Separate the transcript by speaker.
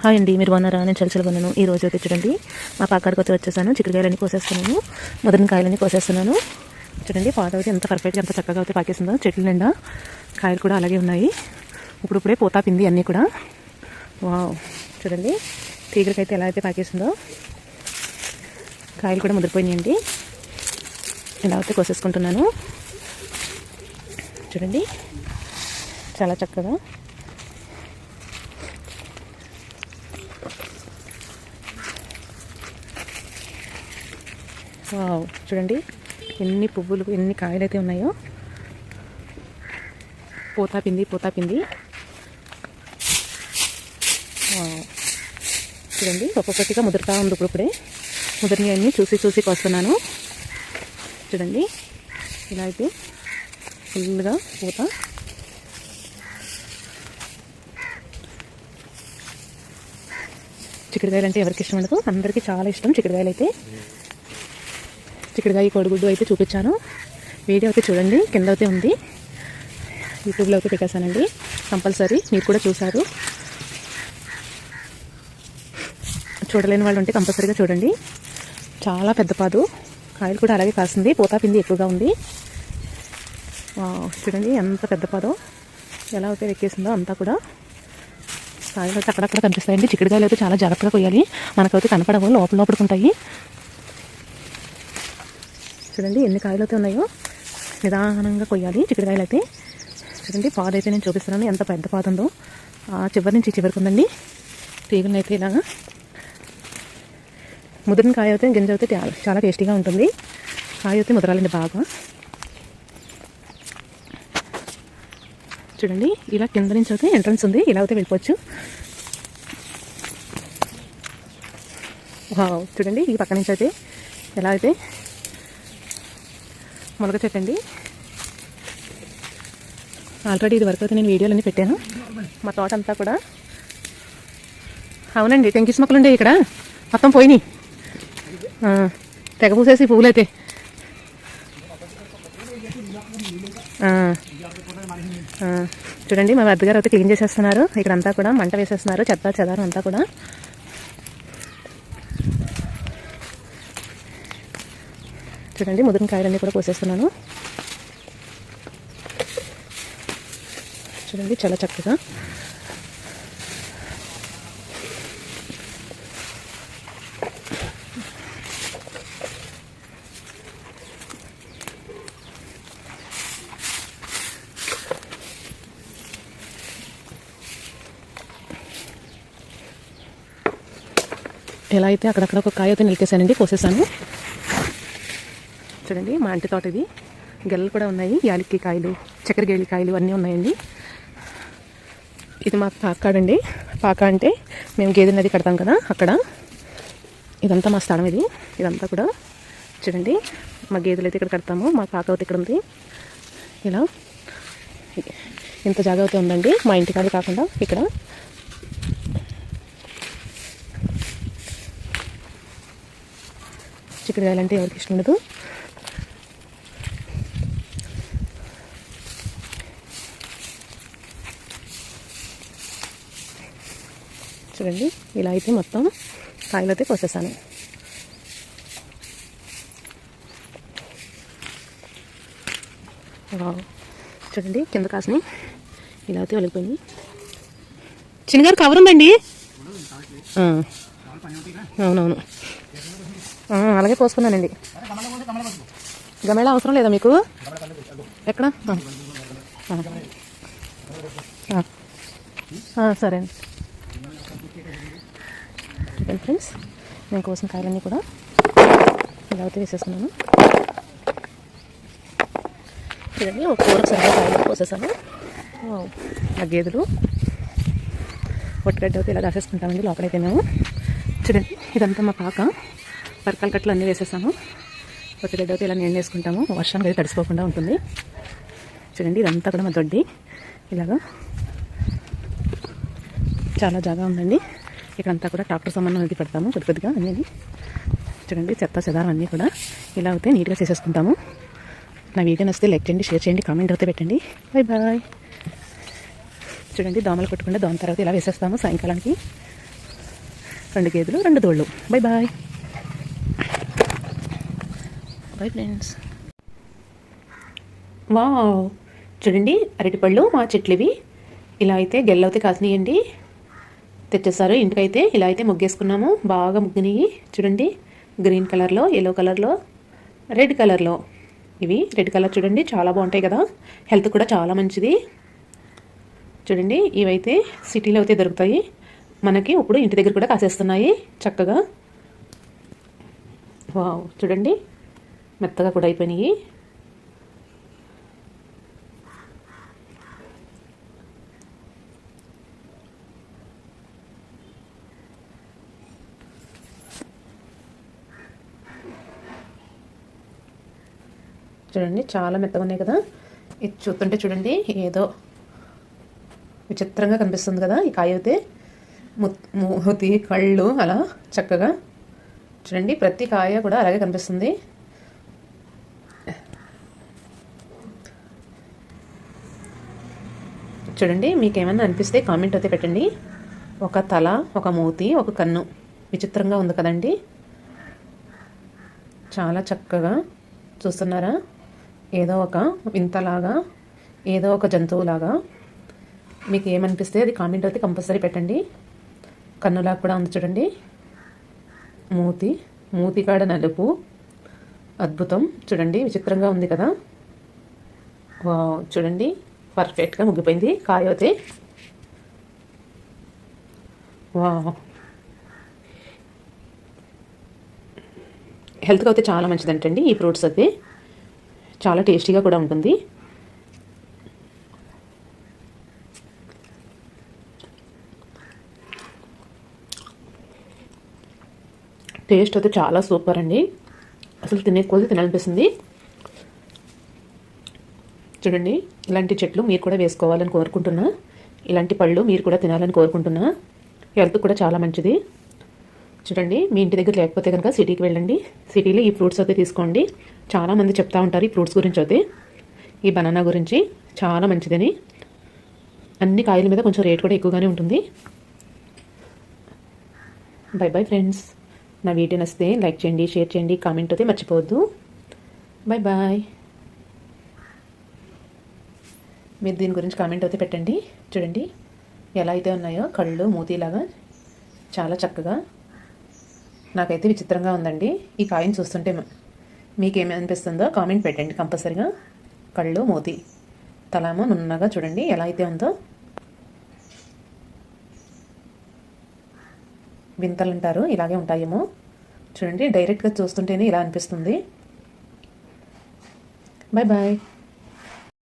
Speaker 1: Hi అండి మీరు బాగున్నారా? నేను చలిచలు కొన్నాను. ఈ రోజు అయితే చూడండి మా పక్కడికి వచ్చి వచ్చేసాను. చిక్కుడుకాయలని కోసేస్తున్నాను. మొదటి కాయలన్నీ కోసేస్తున్నాను. చూడండి పాత అయితే ఎంత పర్ఫెక్ట్గా ఎంత చక్కగా అయితే పాకేసిందో. చెట్ల నిండా కాయలు కూడా అలాగే ఉన్నాయి. ఇప్పుడిప్పుడే పోతా పింది అన్నీ కూడా. వావ్. చూడండి తీగలకైతే ఎలా అయితే పాకేసిందో. కాయలు కూడా ముదిరిపోయినాయండి. ఇలా అయితే కోసేసుకుంటున్నాను. చూడండి చాలా చక్కగా. వావ్ చూడండి. ఎన్ని పువ్వులు ఎన్ని కాయలు అయితే ఉన్నాయో. పోతా పిండి పోతా పిండి చూడండి ఒక్కొక్కటిగా ముదురుతా ఉంది ఇప్పుడిప్పుడే ముదిరిని అన్నీ చూసి చూసి కోస్తున్నాను. చూడండి ఇలా అయితే ఫుల్గా పూత. చిక్కుడుకాయలు అంటే ఎవరికి ఇష్టం ఉండదు. అందరికీ చాలా ఇష్టం చిక్కుడుకాయలు అయితే చిక్కుడుకాయ కోడిగుడ్డు అయితే చూపించాను. వీడియో అయితే చూడండి. కింద అయితే ఉంది. యూట్యూబ్లో అయితే పెట్టేశానండి. కంపల్సరీ మీరు కూడా చూశారు. చూడలేని వాళ్ళు ఉంటే కంపల్సరీగా చూడండి. చాలా పెద్ద పాదు. కాయలు కూడా అలాగే కాస్తుంది పోతా పిండి ఎక్కువగా ఉంది. చూడండి ఎంత పెద్ద పాదో. ఎలా అయితే ఎక్కేసిందో అంతా కూడా. కాయలు అయితే అక్కడక్కడ కనిపిస్తాయండి. చిక్కుడుకాయలు అయితే చాలా జాగ్రత్తగా కొయ్యాలి. మనకైతే కనపడవు లోపల లోపడుకుంటాయి చూడండి ఎన్ని కాయలు అయితే ఉన్నాయో. నిదానంగా కొయ్యాలి చిక్కుడుకాయలు అయితే. చూడండి పాదు అయితే నేను చూపిస్తున్నాను. ఎంత పెద్ద పాదు ఉందో. ఆ చివరి నుంచి చివరికి ఉందండి. తీగలను అయితే ఇలాగా. ముదిరిన కాయ అయితే గింజ అయితే చాలా చాలా టేస్టీగా ఉంటుంది. కాయ అయితే ముదరాలండి బాగా. చూడండి ఇలా కింద నుంచి అయితే ఎంట్రన్స్ ఉంది ఇలా అయితే వెళ్ళిపోవచ్చు. చూడండి ఈ పక్క నుంచి అయితే ఎలా అయితే మొలక చెట్టు అండి ఆల్రెడీ ఇది వరకు అయితే నేను వీడియోలన్నీ పెట్టాను. మా తోట అంతా కూడా. అవునండి టెంకిస్ మొక్కలు ఉండే ఇక్కడ. మొత్తం పోయినాయి. తెగ పూసేసి పువ్వులు అయితే చూడండి మా పెద్దగారు అయితే క్లీన్ చేసేస్తున్నారు. ఇక్కడ అంతా కూడా మంట వేసేస్తున్నారు చెత్త చెదారం అంతా కూడా. చూడండి ముదిరిన కాయలన్నీ కూడా కోసేస్తున్నాను. చూడండి చాలా చక్కగా. ఎలా అయితే అక్కడక్కడ ఒక కాయ అయితే నిలికేసానండి కోసేసాను చూడండి మా ఇంటి తోట ఇది. గెల్లలు కూడా ఉన్నాయి యాలక్కి కాయలు చక్కెర కాయలు అన్నీ ఉన్నాయండి. ఇది మా పాకాడండి. పాక అంటే మేము గేదె నది కడతాం కదా అక్కడ. ఇదంతా మా స్థలం ఇది. ఇదంతా కూడా చూడండి మా గేదెలు అయితే ఇక్కడ కడతాము మా పాక అయితే ఇక్కడ ఉంది. ఇలా. ఇంత జాగా అయితే ఉందండి మా ఇంటి కాదు కాకుండా ఇక్కడ. చిక్కుడుకాయలు అంటే ఎవరికి ఇష్టం ఉండదు. చూడండి ఇలా అయితే మొత్తం కాయలు అయితే కోసేసాను. చూడండి కింద కాసినాయి. ఇలా అయితే వెళ్ళిపోయింది చిన్నగారు కవర్ ఉందండి. అవునవును. అలాగే పోసుకున్నానండి. గమేళ అవసరం లేదా మీకు? ఎక్కడ? సరే. అండి చూడండి ఫ్రెండ్స్ నేను కోసిన కాయలన్నీ కూడా ఇలా అయితే వేసేసుకున్నాను. చూడండి ఒక కూరకు సరిగ్గా కాయలు పోసేసాను ఆ గేదెలు. పొట్టుగడ్డ అయితే ఇలా దాసేసుకుంటామండి లోపలైతే మేము చూడండి ఇదంతా మా పాక. పరకాల కట్టలు అన్నీ వేసేసాము. పొట్టుగడ్డ అయితే ఇలా నేను వేసుకుంటాము వర్షానికి అయితే తడిసిపోకుండా ఉంటుంది. చూడండి ఇదంతా కూడా మా దొడ్డి. ఇలాగా చాలా జాగా ఉందండి. ఇక్కడంతా కూడా ట్రాక్టర్ సంబంధం అది పెడతాము కొద్ది కొద్దిగా అన్నీ చూడండి చెత్త చెదారం అన్నీ కూడా ఇలా అయితే నీట్గా చేసేసుకుంటాము. నా వీడియో నచ్చితే లైక్ చేయండి షేర్ చేయండి కామెంట్ అయితే పెట్టండి. Bye bye. చూడండి దోమలు కొట్టకుండా దోమ తర్వాత ఇలా వేసేస్తాము సాయంకాలానికి. రెండు గేదెలు రెండు దోళ్ళు. Bye bye. Bye friends wow. చూడండి అరటిపళ్ళు మా చెట్లువి. ఇలా అయితే గెల్లవుతే కాసినాయండి. తెచ్చేసారు ఇంటికైతే ఇలా అయితే ముగ్గేసుకున్నాము. బాగా ముగ్గినాయి చూడండి గ్రీన్ కలర్లో ఎల్లో కలర్లో రెడ్ కలర్లో. ఇవి రెడ్ కలర్ చూడండి చాలా బాగుంటాయి కదా. హెల్త్ కూడా చాలా మంచిది. చూడండి ఇవైతే సిటీలో అయితే దొరుకుతాయి. మనకి ఇప్పుడు ఇంటి దగ్గర కూడా కాసేస్తున్నాయి చక్కగా. వావ్. చూడండి మెత్తగా కూడా అయిపోయినాయి. చూడండి చాలా మెత్తగా ఉన్నాయి కదా. ఇది చూస్తుంటే చూడండి ఏదో విచిత్రంగా కనిపిస్తుంది కదా ఈ కాయ అయితే. ము- మూతి కళ్ళు అలా చక్కగా. చూడండి ప్రతి కాయ కూడా అలాగే కనిపిస్తుంది. చూడండి మీకు ఏమన్నా అనిపిస్తే కామెంట్ అయితే పెట్టండి. ఒక తల ఒక మూతి ఒక కన్ను. విచిత్రంగా ఉంది కదండి. చాలా చక్కగా చూస్తున్నారా? ఏదో ఒక వింతలాగా ఏదో ఒక జంతువులాగా. మీకు ఏమనిపిస్తే అది కామెంట్ అయితే కంపల్సరీ పెట్టండి. కన్నులాగా కూడా ఉంది చూడండి. మూతి మూతి కాడ నలుపు. అద్భుతం. చూడండి విచిత్రంగా ఉంది కదా. వావ్, చూడండి. పర్ఫెక్ట్గా ముగ్గిపోయింది కాయ అయితే వా హెల్త్కి అయితే చాలా మంచిదంటండి ఈ ఫ్రూట్స్ అయితే చాలా టేస్టీగా కూడా ఉంటుంది. టేస్ట్ అయితే చాలా సూపర్ అండి. అసలు తినే కొద్ది తినాలనిపిస్తుంది. చూడండి ఇలాంటి చెట్లు మీరు కూడా వేసుకోవాలని కోరుకుంటున్నా. ఇలాంటి పళ్ళు మీరు కూడా తినాలని కోరుకుంటున్నా. హెల్త్ కూడా చాలా మంచిది. చూడండి మీ ఇంటి దగ్గర లేకపోతే కనుక సిటీకి వెళ్ళండి. సిటీలో ఈ ఫ్రూట్స్ అయితే తీసుకోండి. చాలామంది చెప్తా ఉంటారు ఈ ఫ్రూట్స్ గురించి అయితే. ఈ బనానా గురించి చాలా మంచిదని. అన్ని కాయల మీద కొంచెం రేట్ కూడా ఎక్కువగానే ఉంటుంది. బై బై ఫ్రెండ్స్ నా వీడియో నచ్చితే లైక్ చేయండి షేర్ చేయండి కామెంట్ అయితే మర్చిపోవద్దు. బై బాయ్ మీరు దీని గురించి కామెంట్ అయితే పెట్టండి. చూడండి. ఎలా అయితే ఉన్నాయో కళ్ళు మూతీలాగా చాలా చక్కగా నాకైతే విచిత్రంగా ఉందండి. ఈ కాయను చూస్తుంటే మీకేమి అనిపిస్తుందో కామెంట్ పెట్టండి కంపల్సరిగా కళ్ళు మూతి. తలామో నున్నగా చూడండి. ఎలా అయితే ఉందో. వింతలు అంటారు ఇలాగే ఉంటాయేమో. చూడండి. డైరెక్ట్గా చూస్తుంటేనే ఇలా అనిపిస్తుంది. Bye bye